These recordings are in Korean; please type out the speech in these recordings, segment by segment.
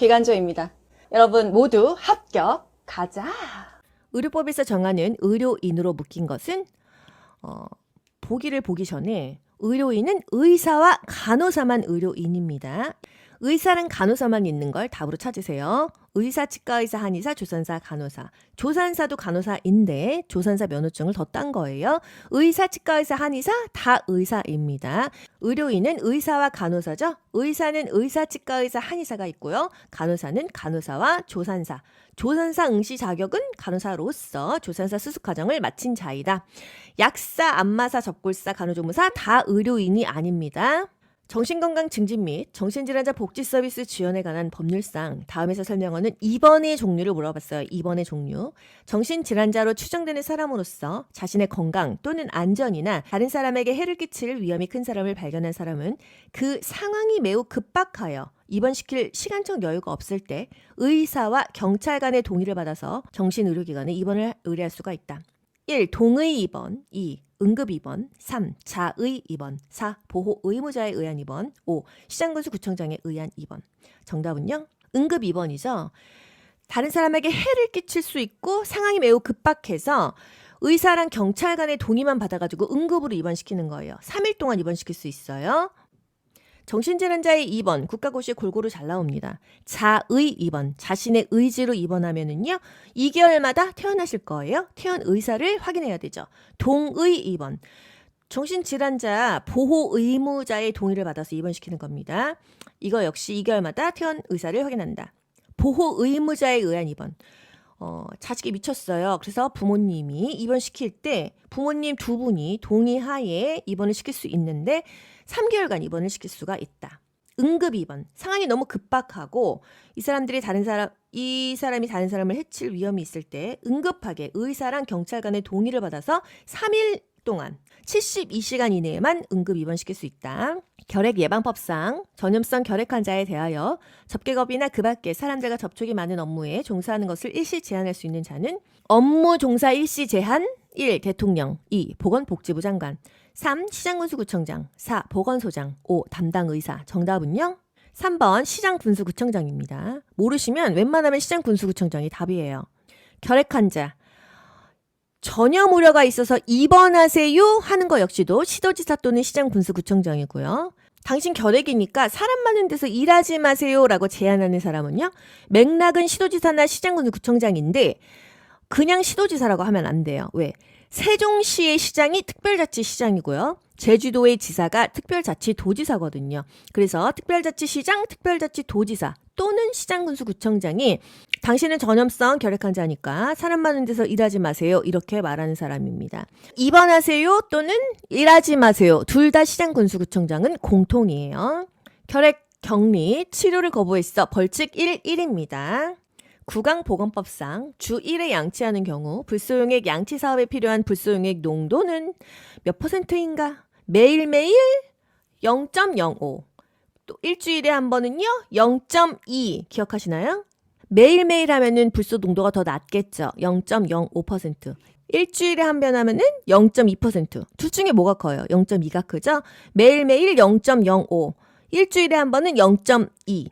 기간조입니다. 여러분 모두 합격 가자. 의료법에서 정하는 의료인으로 묶인 것은 어, 보기를 보기 전에 의료인은 의사와 간호사만 의료인입니다. 의사랑 간호사만 있는 걸 답으로 찾으세요. 의사, 치과의사, 한의사, 조산사, 간호사. 조산사도 간호사인데 조산사 면허증을 더 딴 거예요. 의사, 치과의사, 한의사 다 의사입니다. 의료인은 의사와 간호사죠. 의사는 의사, 치과의사, 한의사가 있고요. 간호사는 간호사와 조산사. 조산사 응시 자격은 간호사로서 조산사 수습 과정을 마친 자이다. 약사, 안마사, 접골사, 간호조무사 다 의료인이 아닙니다. 정신건강 증진 및 정신질환자 복지 서비스 지원에 관한 법률상 다음에서 설명하는 입원의 종류를 물어봤어요. 입원의 종류. 정신질환자로 추정되는 사람으로서 자신의 건강 또는 안전이나 다른 사람에게 해를 끼칠 위험이 큰 사람을 발견한 사람은 그 상황이 매우 급박하여 입원시킬 시간적 여유가 없을 때 의사와 경찰 간의 동의를 받아서 정신의료기관에 입원을 의뢰할 수가 있다. 1. 동의 입원 2. 응급 입원 3. 자의 입원 4. 보호 의무자에 의한 입원 5. 시장군수 구청장에 의한 입원 정답은요? 응급 입원이죠. 다른 사람에게 해를 끼칠 수 있고 상황이 매우 급박해서 의사랑 경찰 간의 동의만 받아가지고 응급으로 입원시키는 거예요. 3일 동안 입원시킬 수 있어요. 정신질환자의 입원 국가고시에 골고루 잘 나옵니다. 자의 입원 자신의 의지로 입원하면은요 2개월마다 퇴원하실 거예요. 퇴원 의사를 확인해야 되죠. 동의 입원 정신질환자 보호 의무자의 동의를 받아서 입원시키는 겁니다. 이거 역시 2개월마다 퇴원 의사를 확인한다. 보호 의무자에 의한 입원. 어, 자식이 미쳤어요. 그래서 부모님이 입원시킬 때 부모님 두 분이 동의하에 입원을 시킬 수 있는데 3개월간 입원을 시킬 수가 있다. 응급 입원. 상황이 너무 급박하고 이 사람들이 다른 사람 이 사람이 다른 사람을 해칠 위험이 있을 때 응급하게 의사랑 경찰 간의 동의를 받아서 3일 동안 72시간 이내에만 응급 입원시킬 수 있다. 결핵 예방법상 전염성 결핵 환자에 대하여 접객업이나 그 밖에 사람들과 접촉이 많은 업무에 종사하는 것을 일시 제한할 수 있는 자는 업무 종사 일시 제한 1. 대통령 2. 보건복지부 장관 3. 시장군수구청장 4. 보건소장 5. 담당 의사 정답은요? 3번 시장군수구청장입니다. 모르시면 웬만하면 시장군수구청장이 답이에요. 결핵 환자 전염 우려가 있어서 입원하세요 하는 거 역시도 시도지사 또는 시장군수구청장이고요. 당신 결핵이니까 사람 많은 데서 일하지 마세요라고 제안하는 사람은요. 맥락은 시도지사나 시장군수구청장인데 그냥 시도지사라고 하면 안 돼요. 왜? 세종시의 시장이 특별자치시장이고요. 제주도의 지사가 특별자치도지사거든요. 그래서 특별자치시장, 특별자치도지사 또는 시장군수구청장이 당신은 전염성 결핵 환자니까 사람 많은 데서 일하지 마세요. 이렇게 말하는 사람입니다. 입원하세요 또는 일하지 마세요. 둘 다 시장군수구청장은 공통이에요. 결핵 격리 치료를 거부했어. 벌칙 1, 1입니다. 구강보건법상 주 1회 양치하는 경우 불소용액 양치 사업에 필요한 불소용액 농도는 몇 퍼센트인가? 매일매일 0.05. 또 일주일에 한 번은요? 0.2 기억하시나요? 매일매일 하면은 불소 농도가 더 낮겠죠. 0.05%. 일주일에 한 번 하면은 0.2%. 둘 중에 뭐가 커요? 0.2가 크죠? 매일매일 0.05. 일주일에 한 번은 0.2.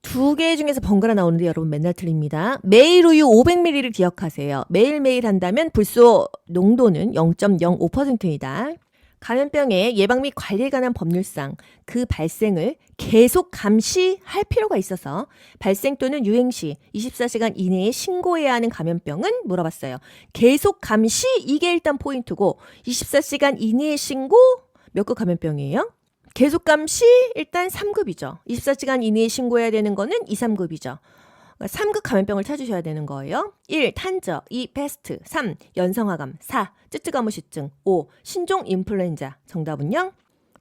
두 개 중에서 번갈아 나오는데 여러분 맨날 틀립니다. 매일 우유 500ml를 기억하세요. 매일매일 한다면 불소 농도는 0.05%이다. 감염병의 예방 및 관리에 관한 법률상 그 발생을 계속 감시할 필요가 있어서 발생 또는 유행 시 24시간 이내에 신고해야 하는 감염병은 물어봤어요. 계속 감시 이게 일단 포인트고 24시간 이내에 신고 몇 급 감염병이에요? 계속 감시 일단 3급이죠. 24시간 이내에 신고해야 되는 거는 2, 3급이죠. 3급 감염병을 찾으셔야 되는 거예요. 1. 탄저 2. 패스트 3. 연성화감 4. 쯔쯔가무시증 5. 신종 인플루엔자 정답은요?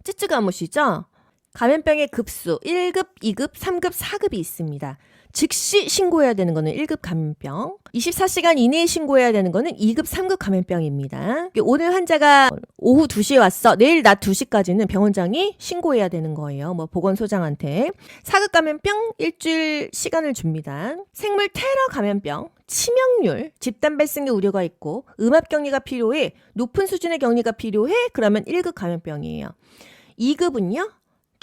쯔쯔가무시죠? 감염병의 급수 1급, 2급, 3급, 4급이 있습니다. 즉시 신고해야 되는 거는 1급 감염병, 24시간 이내에 신고해야 되는 거는 2급, 3급 감염병입니다. 오늘 환자가 오후 2시에 왔어. 내일 낮 2시까지는 병원장이 신고해야 되는 거예요. 뭐 보건소장한테. 4급 감염병 일주일 시간을 줍니다. 생물 테러 감염병, 치명률, 집단 발생의 우려가 있고 음압 격리가 필요해 높은 수준의 격리가 필요해 그러면 1급 감염병이에요. 2급은요?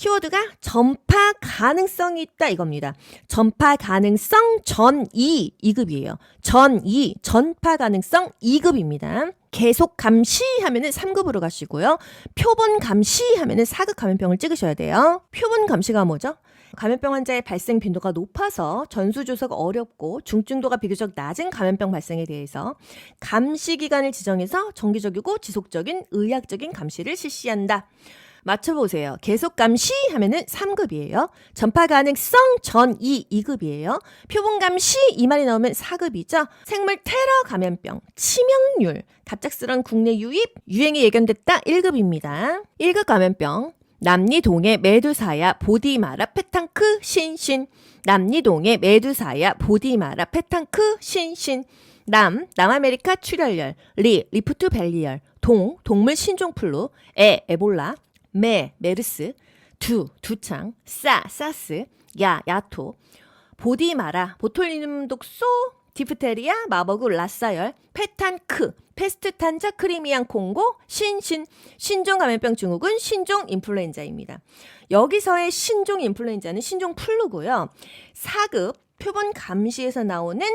키워드가 전파 가능성이 있다 이겁니다. 전파 가능성 전2 2급이에요. 전2 전파 가능성 2급입니다. 계속 감시 하면은 3급으로 가시고요. 표본 감시 하면은 4급 감염병을 찍으셔야 돼요. 표본 감시가 뭐죠? 감염병 환자의 발생 빈도가 높아서 전수조사가 어렵고 중증도가 비교적 낮은 감염병 발생에 대해서 감시 기간을 지정해서 정기적이고 지속적인 의학적인 감시를 실시한다. 맞춰보세요. 계속 감시 하면은 3급이에요. 전파 가능성 전 2, 2급이에요. 표본 감시 이 말이 나오면 4급이죠. 생물 테러 감염병, 치명률, 갑작스런 국내 유입, 유행이 예견됐다 1급입니다. 1급 감염병, 남리동의 메두사야 보디마라 페탕크 신신 남리동의 메두사야 보디마라 페탕크 신신 남 남아메리카 출혈열 리 리프트 밸리열 동 동물 신종플루 에 에볼라 메 메르스 두 두창 싸 사스 야 야토 보디 마라 보톨리눔 독소 디프테리아 마버그 라사열 페탄크 페스트 탄자 크리미안 콩고 신신 신종 감염병 증후군 신종 인플루엔자입니다. 여기서의 신종 인플루엔자는 신종 플루고요. 4급 표본 감시에서 나오는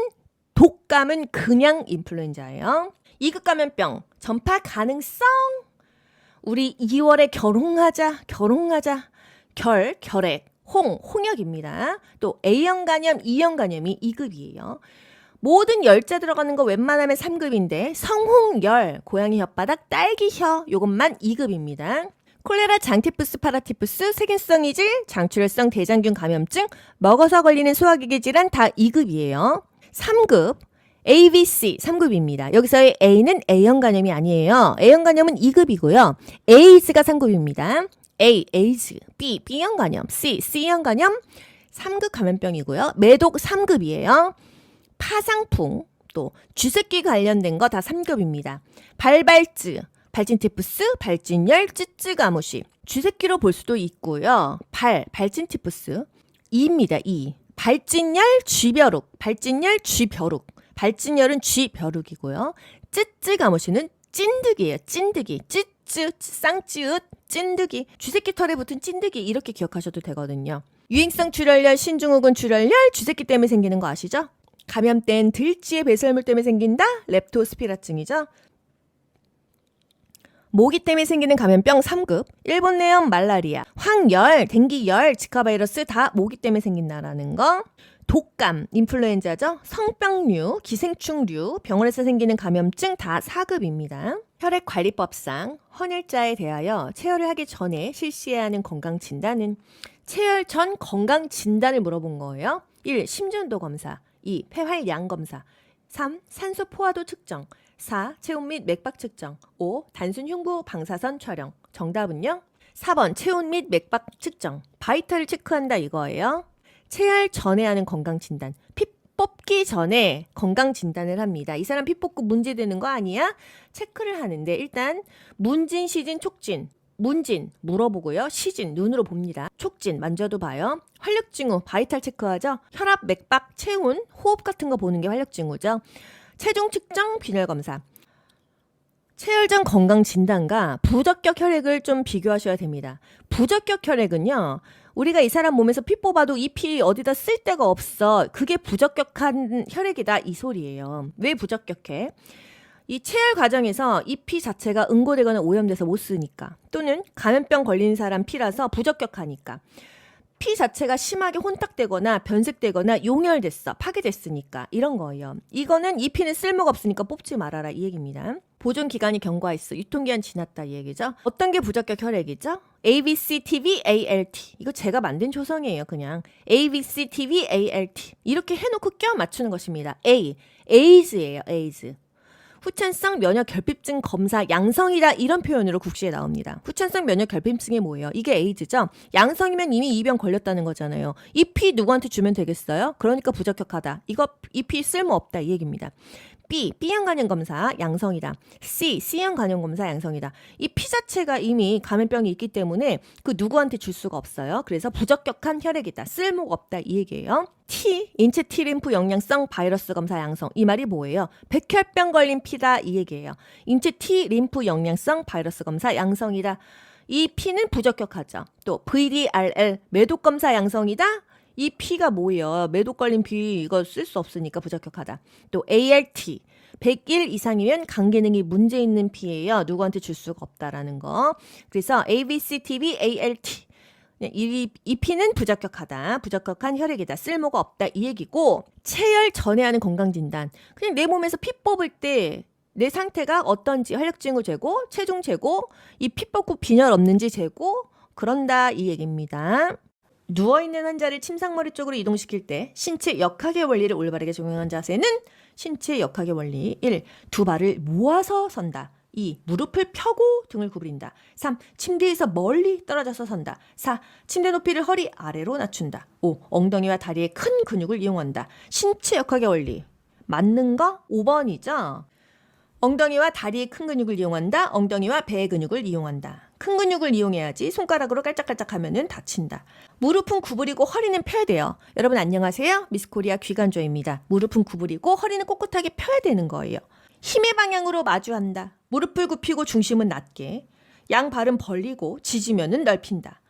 독감은 그냥 인플루엔자예요. 2급 감염병 전파 가능성 우리 2월에 결혼하자 결혼하자 결 결핵 홍 홍역입니다. 또 A형 간염, E형 간염이 2급이에요. 모든 열자 들어가는 거 웬만하면 3급인데 성홍열, 고양이 혓바닥, 딸기혀 요것만 2급입니다. 콜레라, 장티푸스, 파라티푸스, 세균성 이질, 장출혈성 대장균 감염증, 먹어서 걸리는 소화기계 질환 다 2급이에요. 3급 AVC 3급입니다. 여기서의 A는 A형 간염이 아니에요. A형 간염은 2급이고요. AIDS가 3급입니다. A, 에이즈, B, B형 간염, C, C형 간염 3급 감염병이고요. 매독 3급이에요. 파상풍, 또 쥐새끼 관련된 거 다 3급입니다. 발발즈, 발진티푸스, 발진열, 찌찌가무시. 쥐새끼로 볼 수도 있고요. 발, 발진티푸스. 2입니다. 2. 발진열, 쥐벼룩. 발진열, 쥐벼룩. 발진열은 쥐 벼룩이고요. 찌찌가무시는 찐득이에요. 찐득이. 찌쯔, 쌍찌읒, 찐득이. 쥐새끼 털에 붙은 찐득이 이렇게 기억하셔도 되거든요. 유행성 출혈열, 신중후군 출혈열, 쥐새끼 때문에 생기는 거 아시죠? 감염된 들쥐의 배설물 때문에 생긴다? 렙토스피라증이죠. 모기 때문에 생기는 감염병 3급, 일본 내염, 말라리아, 황열, 댕기열, 지카바이러스 다 모기 때문에 생긴다라는 거. 독감, 인플루엔자죠. 성병류, 기생충류, 병원에서 생기는 감염증 다 4급입니다. 혈액관리법상 헌혈자에 대하여 체열을 하기 전에 실시해야 하는 건강 진단은 체열 전 건강 진단을 물어본 거예요. 1. 심전도 검사 2. 폐활량 검사 3. 산소 포화도 측정 4. 체온 및 맥박 측정 5. 단순 흉부 방사선 촬영 정답은요? 4번 체온 및 맥박 측정 바이탈을 체크한다 이거예요. 체할 전에 하는 건강 진단 피 뽑기 전에 건강 진단을 합니다. 이 사람 피 뽑고 문제 되는 거 아니야? 체크를 하는데 일단 문진, 시진, 촉진 문진 물어보고요. 시진 눈으로 봅니다. 촉진 만져도 봐요. 활력 징후 바이탈 체크하죠. 혈압, 맥박, 체온, 호흡 같은 거 보는 게 활력 징후죠. 체중 측정, 균열 검사. 체열전 건강 진단과 부적격 혈액을 좀 비교하셔야 됩니다. 부적격 혈액은요. 우리가 이 사람 몸에서 피 뽑아도 이 피 어디다 쓸 데가 없어. 그게 부적격한 혈액이다 이 소리예요. 왜 부적격해? 이 체열 과정에서 이 피 자체가 응고되거나 오염돼서 못 쓰니까 또는 감염병 걸린 사람 피라서 부적격하니까 피 자체가 심하게 혼탁되거나 변색되거나 용혈됐어 파괴됐으니까 이런 거예요. 이거는 이 피는 쓸모가 없으니까 뽑지 말아라 이 얘기입니다. 보존 기간이 경과했어 유통기한 지났다 이 얘기죠. 어떤 게 부적격 혈액이죠? ABC, TV, ALT 이거 제가 만든 조성이에요 그냥 ABC, TV, ALT 이렇게 해놓고 껴 맞추는 것입니다. A, AIDS예요 AIDS. 후천성 면역 결핍증 검사 양성이다 이런 표현으로 국시에 나옵니다. 후천성 면역 결핍증이 뭐예요? 이게 에이즈죠. 양성이면 이미 이병 걸렸다는 거잖아요. 이 피 누구한테 주면 되겠어요? 그러니까 부적격하다. 이거 이 피 쓸모 없다 이 얘기입니다. B, B형 간염 검사 양성이다. C, C형 간염 검사 양성이다. 이피 자체가 이미 감염병이 있기 때문에 그 누구한테 줄 수가 없어요. 그래서 부적격한 혈액이다. 쓸모가 없다 이 얘기예요. T, 인체 T림프 영양성 바이러스 검사 양성. 이 말이 뭐예요? 백혈병 걸린 피다 이 얘기예요. 인체 T 림프 영양성 바이러스 검사 양성이다. 이 P는 부적격하죠. 또 VDRL 매독 검사 양성이다. 이 P가 뭐예요? 매독 걸린 P 이거 쓸 수 없으니까 부적격하다. 또 ALT 101 이상이면 간 기능이 문제 있는 P예요. 누구한테 줄 수가 없다라는 거. 그래서 ABCTB ALT 이, 이 P는 부적격하다. 부적격한 혈액이다. 쓸모가 없다. 이 얘기고 체열 전에 하는 건강진단. 그냥 내 몸에서 피 뽑을 때 내 상태가 어떤지 혈액징후 재고, 체중 재고, 이 피 뽑고 빈혈 없는지 재고 그런다 이 얘기입니다. 누워 있는 환자를 침상머리 쪽으로 이동시킬 때 신체 역학의 원리를 올바르게 적용한 자세는 신체 역학의 원리 1. 두 발을 모아서 선다. 2. 무릎을 펴고 등을 구부린다. 3. 침대에서 멀리 떨어져서 선다. 4. 침대 높이를 허리 아래로 낮춘다. 5. 엉덩이와 다리의 큰 근육을 이용한다. 신체 역학의 원리. 맞는 거 5번이죠. 엉덩이와 다리의 큰 근육을 이용한다. 엉덩이와 배의 근육을 이용한다. 큰 근육을 이용해야지 손가락으로 깔짝깔짝 하면은 다친다. 무릎은 구부리고 허리는 펴야 돼요. 여러분 안녕하세요. 미스코리아 귀간조입니다. 무릎은 구부리고 허리는 꼿꼿하게 펴야 되는 거예요. 힘의 방향으로 마주한다. 무릎을 굽히고 중심은 낮게. 양 발은 벌리고 지지면은 넓힌다.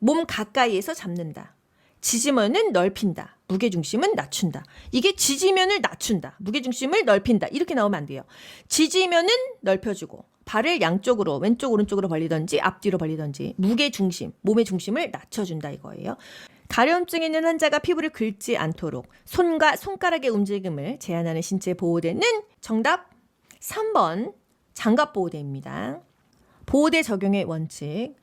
몸 가까이에서 잡는다. 지지면은 넓힌다. 무게중심은 낮춘다. 이게 지지면을 낮춘다. 무게중심을 넓힌다. 이렇게 나오면 안 돼요. 지지면은 넓혀주고 발을 양쪽으로 왼쪽 오른쪽으로 벌리던지 앞뒤로 벌리던지 무게 중심, 몸의 중심을 낮춰준다 이거예요. 가려움증 있는 환자가 피부를 긁지 않도록 손과 손가락의 움직임을 제한하는 신체 보호대는 정답 3번 장갑 보호대입니다. 보호대 적용의 원칙.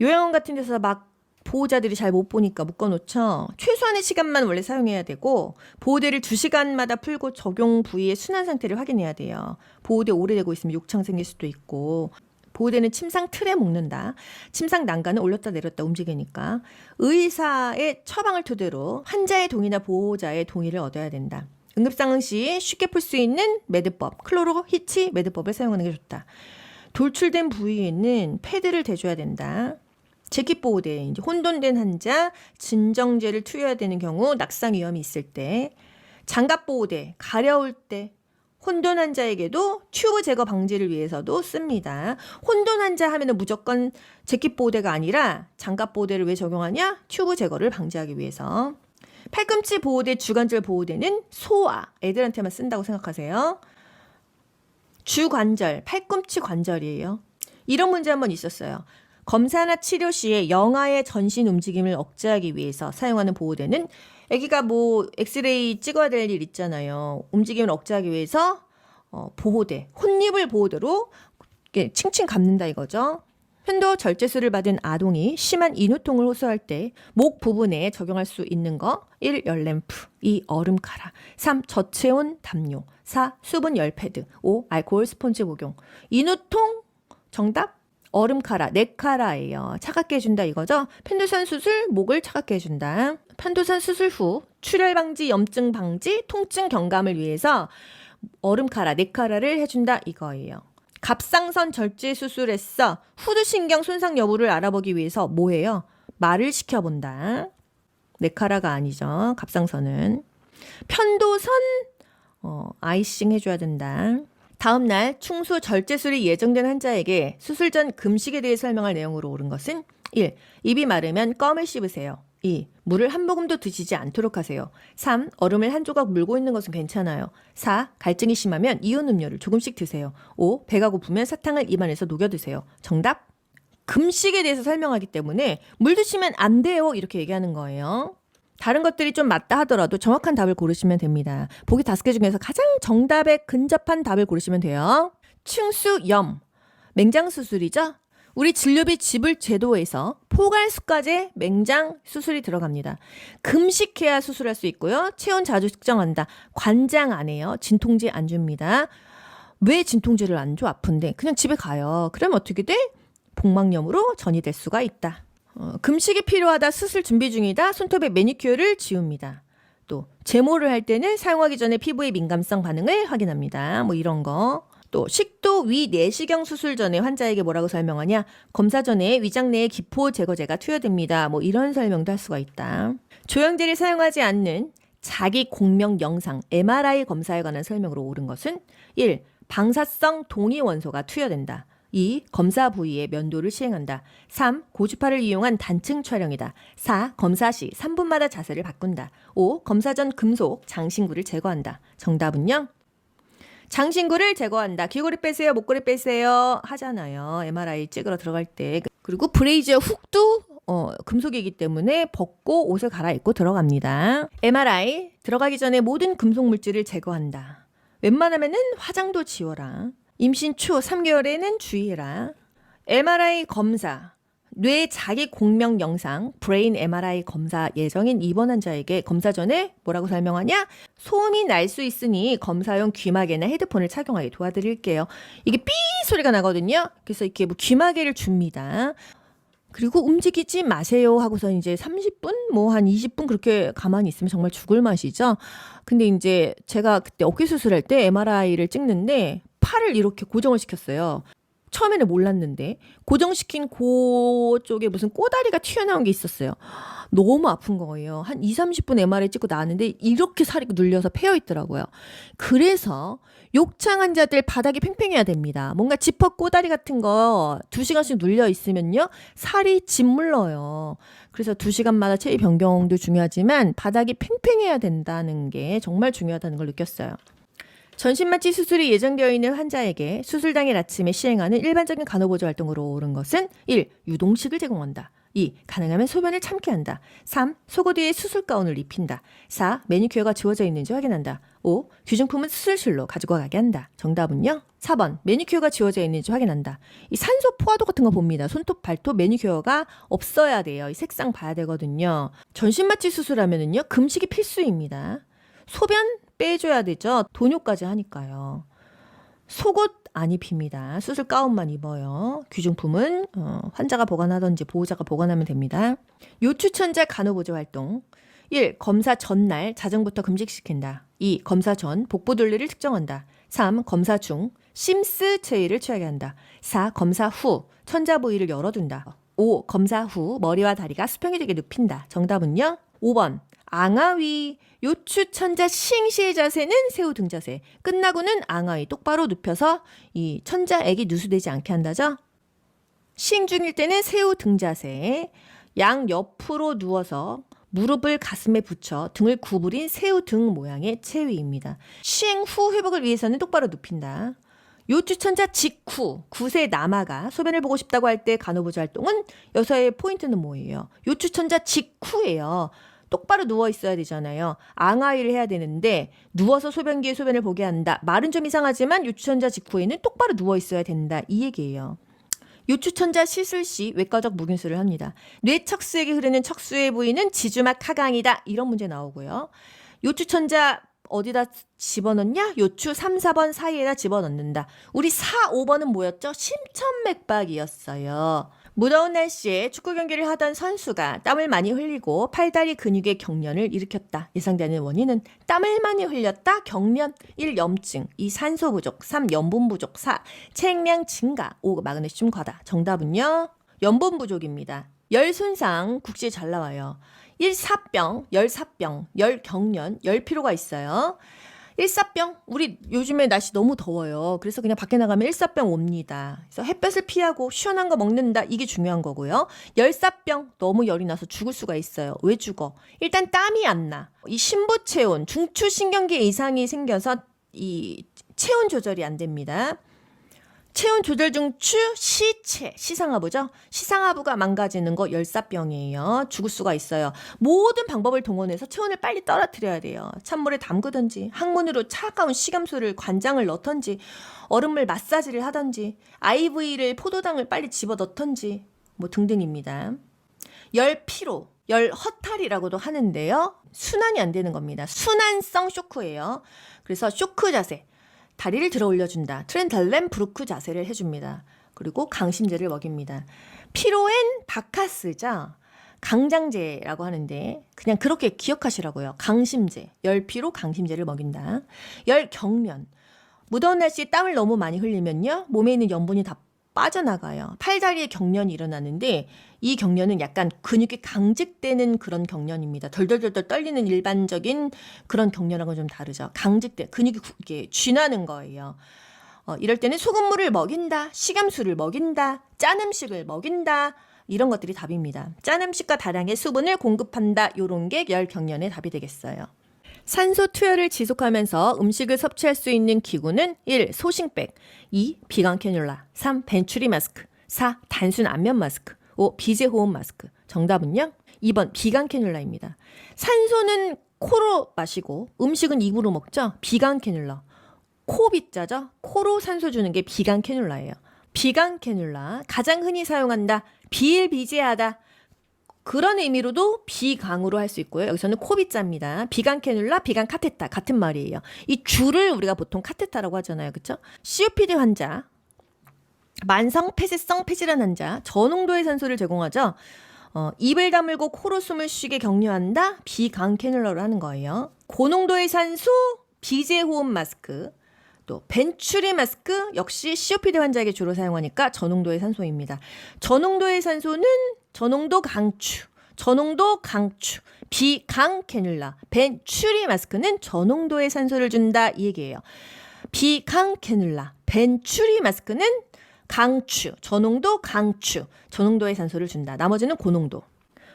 요양원 같은 데서 막 보호자들이 잘 못 보니까 묶어놓죠. 최소한의 시간만 원래 사용해야 되고 보호대를 2시간마다 풀고 적용 부위의 순환 상태를 확인해야 돼요. 보호대 오래되고 있으면 욕창 생길 수도 있고 보호대는 침상 틀에 묶는다. 침상 난간을 올렸다 내렸다 움직이니까 의사의 처방을 토대로 환자의 동의나 보호자의 동의를 얻어야 된다. 응급상황 시 쉽게 풀 수 있는 매드법, 클로로 히치 매드법을 사용하는 게 좋다. 돌출된 부위에는 패드를 대줘야 된다. 재킷 보호대, 이제 혼돈된 환자, 진정제를 투여해야 되는 경우 낙상 위험이 있을 때, 장갑 보호대, 가려울 때, 혼돈 환자에게도 튜브 제거 방지를 위해서도 씁니다. 혼돈 환자 하면은 무조건 재킷 보호대가 아니라 장갑 보호대를 왜 적용하냐? 튜브 제거를 방지하기 위해서. 팔꿈치 보호대, 주관절 보호대는 소아, 애들한테만 쓴다고 생각하세요. 주관절, 팔꿈치 관절이에요. 이런 문제 한 번 있었어요. 검사나 치료 시에 영아의 전신 움직임을 억제하기 위해서 사용하는 보호대는 아기가 뭐 엑스레이 찍어야 될 일 있잖아요. 움직임을 억제하기 위해서 어, 보호대, 혼입을 보호대로 이렇게 칭칭 감는다 이거죠. 편도 절제술을 받은 아동이 심한 인후통을 호소할 때 목 부분에 적용할 수 있는 거 1. 열램프 2. 얼음 카라 3. 저체온 담요 4. 수분 열 패드 5. 알코올 스폰지 복용 인후통 정답 얼음 카라, 네 카라예요. 차갑게 해준다 이거죠. 편도선 수술, 목을 차갑게 해준다. 편도선 수술 후 출혈 방지, 염증 방지, 통증 경감을 위해서 얼음 카라, 네 카라를 해준다 이거예요. 갑상선 절제 수술했어. 후두신경 손상 여부를 알아보기 위해서 뭐해요? 말을 시켜본다. 네 카라가 아니죠. 갑상선은. 편도선 어, 아이싱 해줘야 된다. 다음 날 충수 절제술이 예정된 환자에게 수술 전 금식에 대해 설명할 내용으로 옳은 것은 1. 입이 마르면 껌을 씹으세요. 2. 물을 한 모금도 드시지 않도록 하세요. 3. 얼음을 한 조각 물고 있는 것은 괜찮아요. 4. 갈증이 심하면 이온 음료를 조금씩 드세요. 5. 배가 고프면 사탕을 입안에서 녹여 드세요. 정답? 금식에 대해서 설명하기 때문에 물 드시면 안 돼요. 이렇게 얘기하는 거예요. 다른 것들이 좀 맞다 하더라도 정확한 답을 고르시면 됩니다. 보기 다섯 개 중에서 가장 정답에 근접한 답을 고르시면 돼요. 충수염. 맹장 수술이죠? 우리 진료비 지불 제도에서 포괄수까지 맹장 수술이 들어갑니다. 금식해야 수술할 수 있고요. 체온 자주 측정한다. 관장 안 해요. 진통제 안 줍니다. 왜 진통제를 안 줘? 아픈데. 그냥 집에 가요. 그러면 어떻게 돼? 복막염으로 전이될 수가 있다. 어, 금식이 필요하다, 수술 준비 중이다, 손톱에 매니큐어를 지웁니다. 또 제모를 할 때는 사용하기 전에 피부의 민감성 반응을 확인합니다. 뭐 이런 거. 또 식도 위 내시경 수술 전에 환자에게 뭐라고 설명하냐? 검사 전에 위장 내에 기포 제거제가 투여됩니다. 뭐 이런 설명도 할 수가 있다. 조영제를 사용하지 않는 자기 공명 영상 MRI 검사에 관한 설명으로 옳은 것은 1. 방사성 동위 원소가 투여된다. 2. 검사 부위의 면도를 시행한다. 3. 고주파를 이용한 단층 촬영이다. 4. 검사 시 3분마다 자세를 바꾼다. 5. 검사 전 금속 장신구를 제거한다. 정답은요? 장신구를 제거한다. 귀걸이 빼세요, 목걸이 빼세요 하잖아요. MRI 찍으러 들어갈 때. 그리고 브레이저 훅도 어, 금속이기 때문에 벗고 옷을 갈아입고 들어갑니다. MRI 들어가기 전에 모든 금속 물질을 제거한다. 웬만하면은 화장도 지워라. 임신 초 3개월에는 주의해라. MRI 검사. 뇌 자기 공명 영상 브레인 MRI 검사 예정인 입원 환자에게 검사 전에 뭐라고 설명하냐? 소음이 날 수 있으니 검사용 귀마개나 헤드폰을 착용하게 도와드릴게요. 이게 삐 소리가 나거든요. 그래서 이렇게 뭐 귀마개를 줍니다. 그리고 움직이지 마세요 하고서 이제 30분 뭐 한 20분 그렇게 가만히 있으면 정말 죽을 맛이죠. 근데 이제 제가 그때 어깨 수술할 때 MRI를 찍는데 팔을 이렇게 고정을 시켰어요. 처음에는 몰랐는데 고정시킨 그쪽에 무슨 꼬다리가 튀어나온 게 있었어요. 너무 아픈 거예요. 한 2, 30분 MRI 찍고 나왔는데 이렇게 살이 눌려서 패여 있더라고요. 그래서 욕창 환자들 바닥이 팽팽해야 됩니다. 뭔가 지퍼 꼬다리 같은 거 2시간씩 눌려 있으면요. 살이 짓물러요. 그래서 2시간마다 체위 변경도 중요하지만 바닥이 팽팽해야 된다는 게 정말 중요하다는 걸 느꼈어요. 전신 마취 수술이 예정되어 있는 환자에게 수술 당일 아침에 시행하는 일반적인 간호보조 활동으로 옳은 것은 1. 유동식을 제공한다. 2. 가능하면 소변을 참게 한다. 3. 속옷 위에 수술 가운을 입힌다. 4. 매니큐어가 지워져 있는지 확인한다. 5. 귀중품은 수술실로 가지고 가게 한다. 정답은요? 4번. 매니큐어가 지워져 있는지 확인한다. 이 산소 포화도 같은 거 봅니다. 손톱, 발톱, 매니큐어가 없어야 돼요. 이 색상 봐야 되거든요. 전신 마취 수술하면은요, 금식이 필수입니다. 소변 빼줘야 되죠. 돈요까지 하니까요. 속옷 안 입힙니다. 수술 가운만 입어요. 귀중품은 어, 환자가 보관하던지 보호자가 보관하면 됩니다. 요추천자 간호보조 활동 1. 검사 전날 자정부터 금식시킨다. 2. 검사 전 복부 둘레를 측정한다. 3. 검사 중 심스 체위를 취하게 한다. 4. 검사 후 천자 부위를 열어둔다. 5. 검사 후 머리와 다리가 수평이 되게 눕힌다. 정답은요? 5번 앙하위 요추천자 시행시의 자세는 새우 등 자세. 끝나고는 앙하위 똑바로 눕혀서 이 천자액이 누수되지 않게 한다죠. 시행 중일 때는 새우 등 자세. 양 옆으로 누워서 무릎을 가슴에 붙여 등을 구부린 새우 등 모양의 체위입니다. 시행 후 회복을 위해서는 똑바로 눕힌다. 요추천자 직후 구세 남아가 소변을 보고 싶다고 할 때 간호보조 활동은 여서의 포인트는 뭐예요? 요추천자 직후예요. 똑바로 누워 있어야 되잖아요. 앙하위를 해야 되는데 누워서 소변기에 소변을 보게 한다. 말은 좀 이상하지만 요추천자 직후에는 똑바로 누워 있어야 된다. 이 얘기예요. 요추천자 시술 시 외과적 무균수를 합니다. 뇌척수에게 흐르는 척수의 부위는 지주막 하강이다. 이런 문제 나오고요. 요추천자 어디다 집어넣냐? 요추 3, 4번 사이에다 집어넣는다. 우리 4, 5번은 뭐였죠? 심천맥박이었어요. 무더운 날씨에 축구 경기를 하던 선수가 땀을 많이 흘리고 팔다리 근육의 경련을 일으켰다. 예상되는 원인은 땀을 많이 흘렸다. 경련 1. 염증 2. 산소 부족 3. 염분 부족 4. 체액량 증가 5. 마그네슘 과다. 정답은요. 염분 부족입니다. 열 손상 국시에 잘 나와요. 일사병, 열사병, 열경련, 열피로가 있어요. 일사병, 우리 요즘에 날씨 너무 더워요. 그래서 그냥 밖에 나가면 일사병 옵니다. 그래서 햇볕을 피하고 시원한 거 먹는다. 이게 중요한 거고요. 열사병, 너무 열이 나서 죽을 수가 있어요. 왜 죽어? 일단 땀이 안 나. 이 신부 체온, 중추 신경계 이상이 생겨서 이 체온 조절이 안 됩니다. 체온 조절 중추 시체 시상하부죠. 시상하부가 망가지는 거 열사병이에요. 죽을 수가 있어요. 모든 방법을 동원해서 체온을 빨리 떨어뜨려야 돼요. 찬물에 담그든지 항문으로 차가운 식염수를 관장을 넣던지 얼음물 마사지를 하던지 IV를 포도당을 빨리 집어 넣던지 뭐 등등입니다. 열 피로, 열 허탈이라고도 하는데요. 순환이 안 되는 겁니다. 순환성 쇼크예요. 그래서 쇼크 자세. 다리를 들어 올려준다. 트렌달렘 브루크 자세를 해줍니다. 그리고 강심제를 먹입니다. 피로엔 바카스죠. 강장제라고 하는데 그냥 그렇게 기억하시라고요. 강심제, 열피로 강심제를 먹인다. 열경련. 무더운 날씨에 땀을 너무 많이 흘리면요. 몸에 있는 염분이 다 빠져나가요. 팔다리에 경련이 일어나는데 이 경련은 약간 근육이 강직되는 그런 경련입니다. 덜덜덜덜 떨리는 일반적인 그런 경련하고는 좀 다르죠. 강직돼 근육이 구- 이게 쥐나는 거예요. 어, 이럴 때는 소금물을 먹인다, 식염수를 먹인다, 짠 음식을 먹인다. 이런 것들이 답입니다. 짠 음식과 다량의 수분을 공급한다. 요런 게 열 경련의 답이 되겠어요. 산소 투여를 지속하면서 음식을 섭취할 수 있는 기구는 1. 소싱백 2. 비강 캐뉼라 3. 벤츄리 마스크 4. 단순 안면 마스크 5. 비제 호흡 마스크 정답은요? 2번 비강 캐뉼라입니다. 산소는 코로 마시고 음식은 입으로 먹죠? 비강 캐뉼라 코 빗자죠? 코로 산소 주는 게 비강 캐뉼라예요. 비강 캐뉼라 가장 흔히 사용한다 비일비재하다 그런 의미로도 비강으로 할 수 있고요. 여기서는 코빗자입니다. 비강 캐뉼라, 비강 카테타 같은 말이에요. 이 줄을 우리가 보통 카테타라고 하잖아요. 그렇죠? COPD 환자, 만성 폐쇄성 폐질환 환자, 저농도의 산소를 제공하죠. 어, 입을 다물고 코로 숨을 쉬게 격려한다. 비강 캐뉼라로 하는 거예요. 고농도의 산소, 비제 호흡 마스크, 또 벤츄리 마스크 역시 COPD 환자에게 주로 사용하니까 저농도의 산소입니다. 저농도의 산소는 저농도 강추, 저농도 강추, 비강 캐뉼라, 벤츄리 마스크는 저농도의 산소를 준다 이 얘기예요. 비강 캐뉼라, 벤츄리 마스크는 강추, 저농도 강추, 저농도의 산소를 준다. 나머지는 고농도.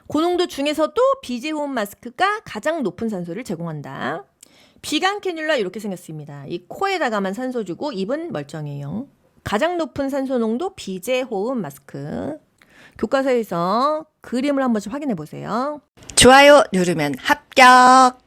고농도 중에서도 비제호흡 마스크가 가장 높은 산소를 제공한다. 비강 캐뉼라 이렇게 생겼습니다. 이 코에다가만 산소 주고 입은 멀쩡해요. 가장 높은 산소 농도 비제호흡 마스크. 교과서에서 그림을 한 번씩 확인해 보세요. 좋아요 누르면 합격.